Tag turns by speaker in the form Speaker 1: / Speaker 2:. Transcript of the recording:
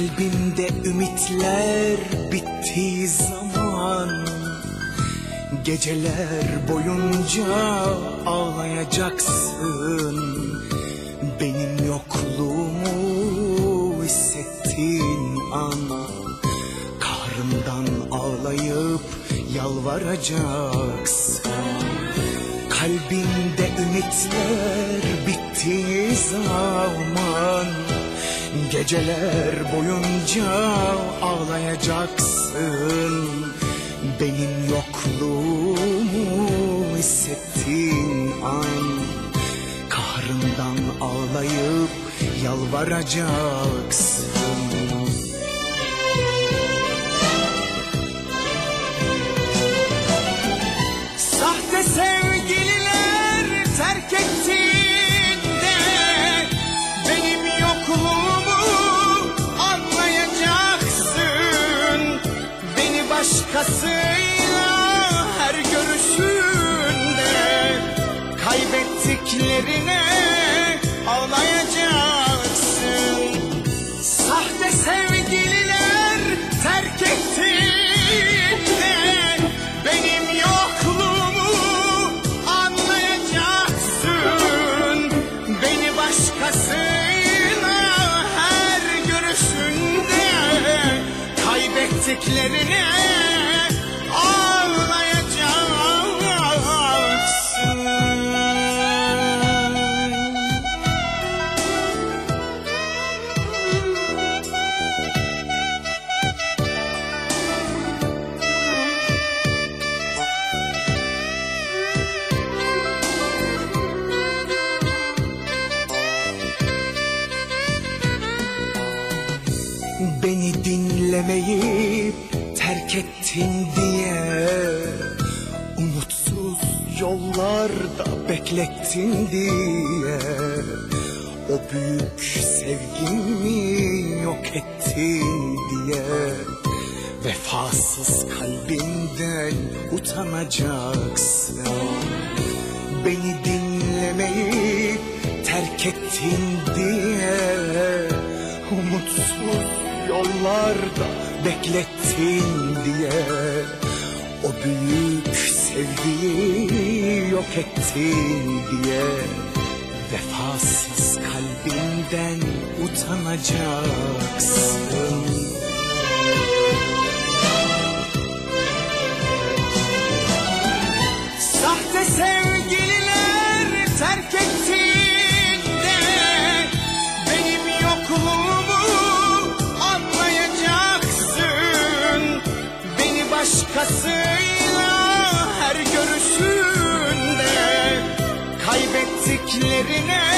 Speaker 1: Kalbimde ümitler bittiği zaman Geceler boyunca ağlayacaksın. Benim yokluğumu hissettiğin an Kahrımdan ağlayıp yalvaracaksın. Kalbimde ümitler bittiği zaman Geceler boyunca ağlayacaksın. Benim yokluğumu hissettiğin an Kahrından ağlayıp yalvaracaksın. Sahte sevgililer Beni başkasıyla her görüşünde Kaybettiklerine ağlayacaksın. Sahte sevgililer terk ettiğinde Benim yokluğumu anlayacaksın. Beni başkasıyla her görüşünde Kaybettiklerine dinlemeyip terk ettin diye Umutsuz yollarda beklettin diye O büyük sevgimi yok ettin diye Vefasız kalbinden utanacaksın. Beni dinlemeyip terk ettin diye Umutsuz yollarda beklettin diye O büyük sevgiyi yok ettin diye Vefasız kalbinden utanacaksın. Sahte sevgililer Kaybettiklerine